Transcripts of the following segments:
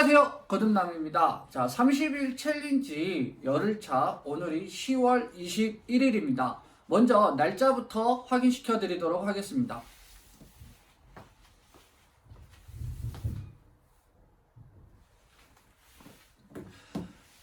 안녕하세요. 거듭남입니다. 자, 30일 챌린지 열흘차 오늘이 10월 21일입니다. 먼저 날짜부터 확인시켜 드리도록 하겠습니다.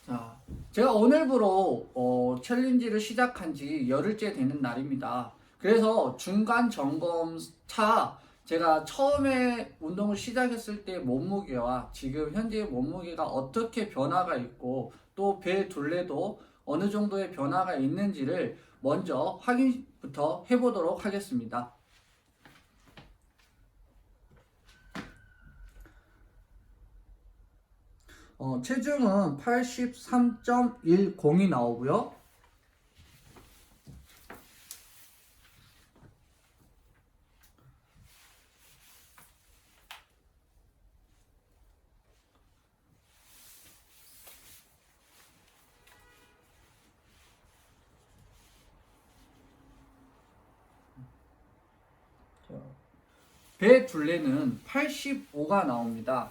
자, 제가 오늘부로 어, 챌린지를 시작한 지 열흘째 되는 날입니다. 그래서 중간 점검 차 제가 처음에 운동을 시작했을 때 몸무게와 지금 현재 몸무게가 어떻게 변화가 있고 또 배 둘레도 어느 정도의 변화가 있는지를 먼저 확인부터 해보도록 하겠습니다. 어, 체중은 83.10이 나오고요. 배 둘레는 85가 나옵니다.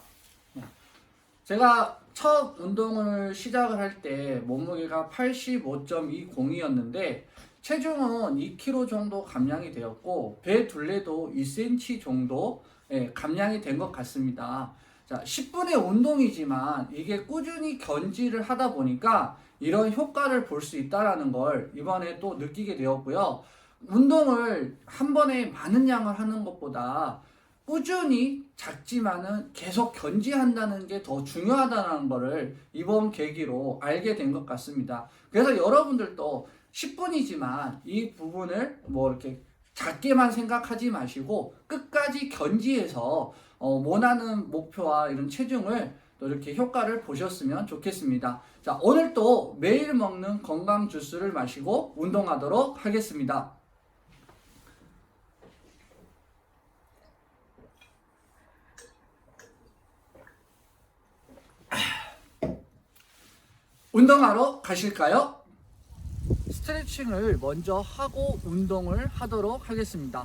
제가 첫 운동을 시작을 할 때 몸무게가 85.20이었는데 체중은 2kg 정도 감량이 되었고 배 둘레도 2cm 정도 예, 감량이 된 것 같습니다. 자, 10분의 운동이지만 이게 꾸준히 견지를 하다 보니까 이런 효과를 볼 수 있다라는 걸 이번에 또 느끼게 되었고요. 운동을 한 번에 많은 양을 하는 것보다 꾸준히 작지만은 계속 견지한다는 게 더 중요하다는 거를 이번 계기로 알게 된 것 같습니다. 그래서 여러분들도 10분이지만 이 부분을 뭐 이렇게 작게만 생각하지 마시고 끝까지 견지해서 어, 원하는 목표와 이런 체중을 또 이렇게 효과를 보셨으면 좋겠습니다. 자, 오늘 또 매일 먹는 건강 주스를 마시고 운동하도록 하겠습니다. 운동하러 가실까요? 스트레칭을 먼저 하고 운동을 하도록 하겠습니다.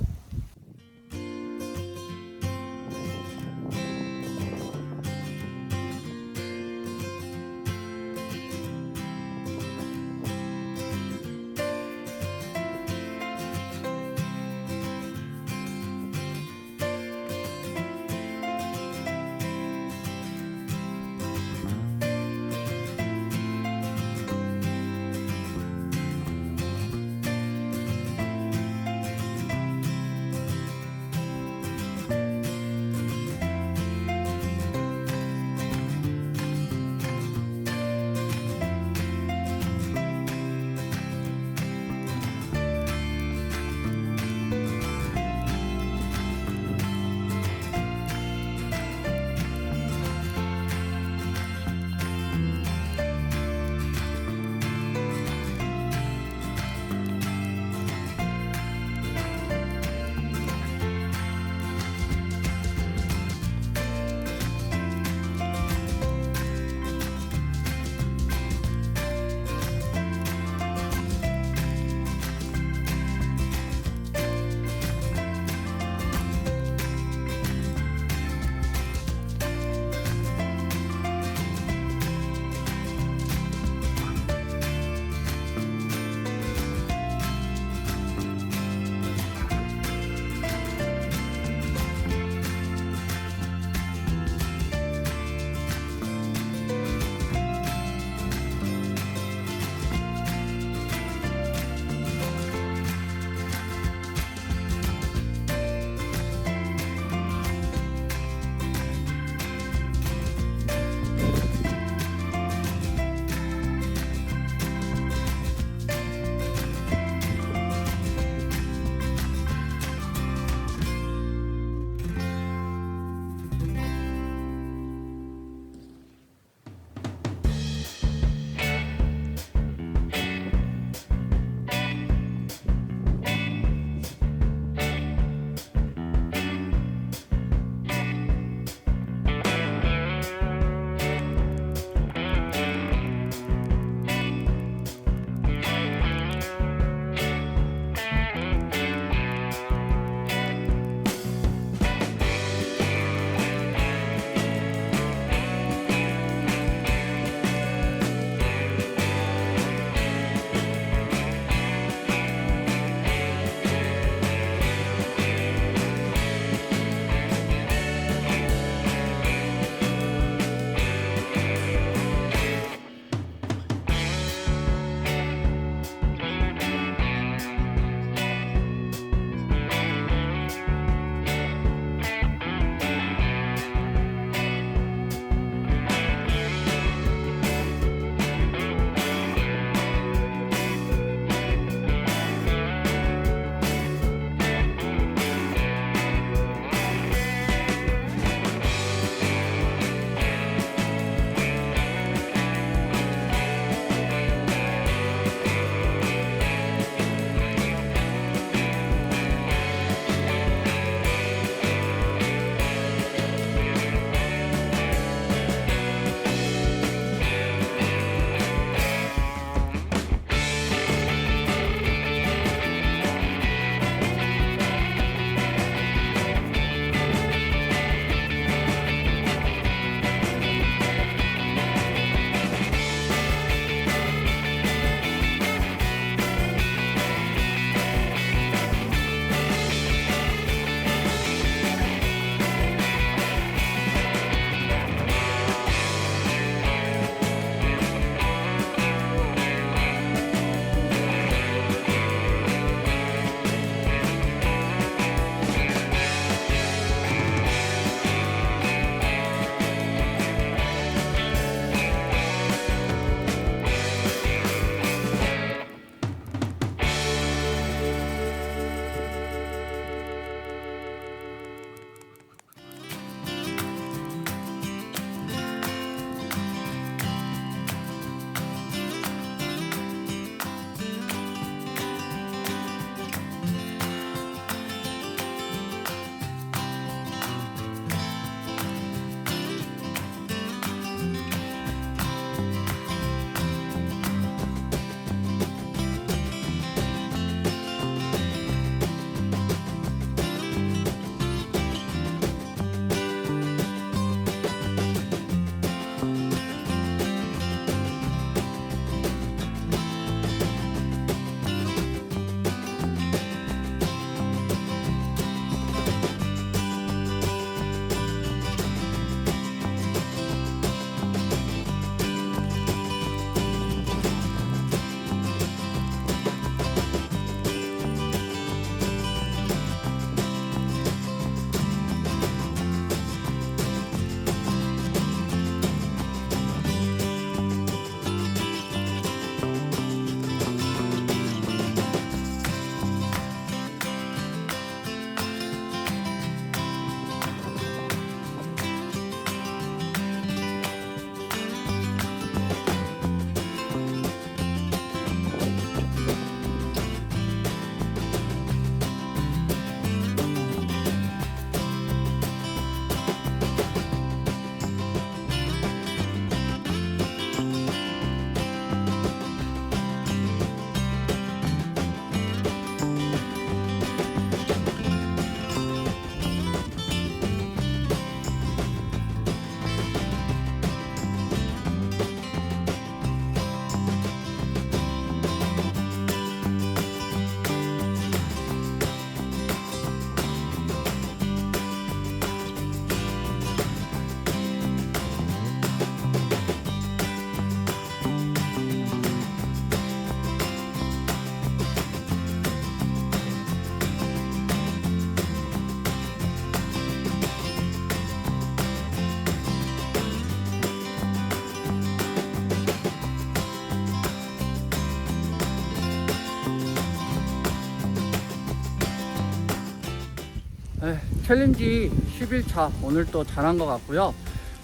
챌린지 11차 오늘 또 잘한 것 같고요.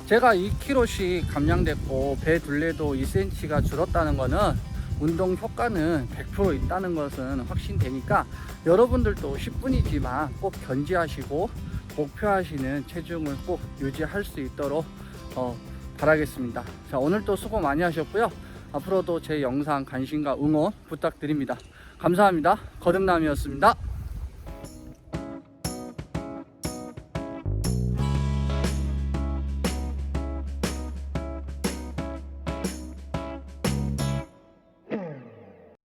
제가 2kg씩 감량됐고 배 둘레도 2cm가 줄었다는 거는 운동 효과는 100% 있다는 것은 확신되니까 여러분들도 10분이지만 꼭 견지하시고 목표하시는 체중을 꼭 유지할 수 있도록 어, 바라겠습니다. 자, 오늘도 수고 많이 하셨고요. 앞으로도 제 영상 관심과 응원 부탁드립니다. 감사합니다. 거듭남이었습니다.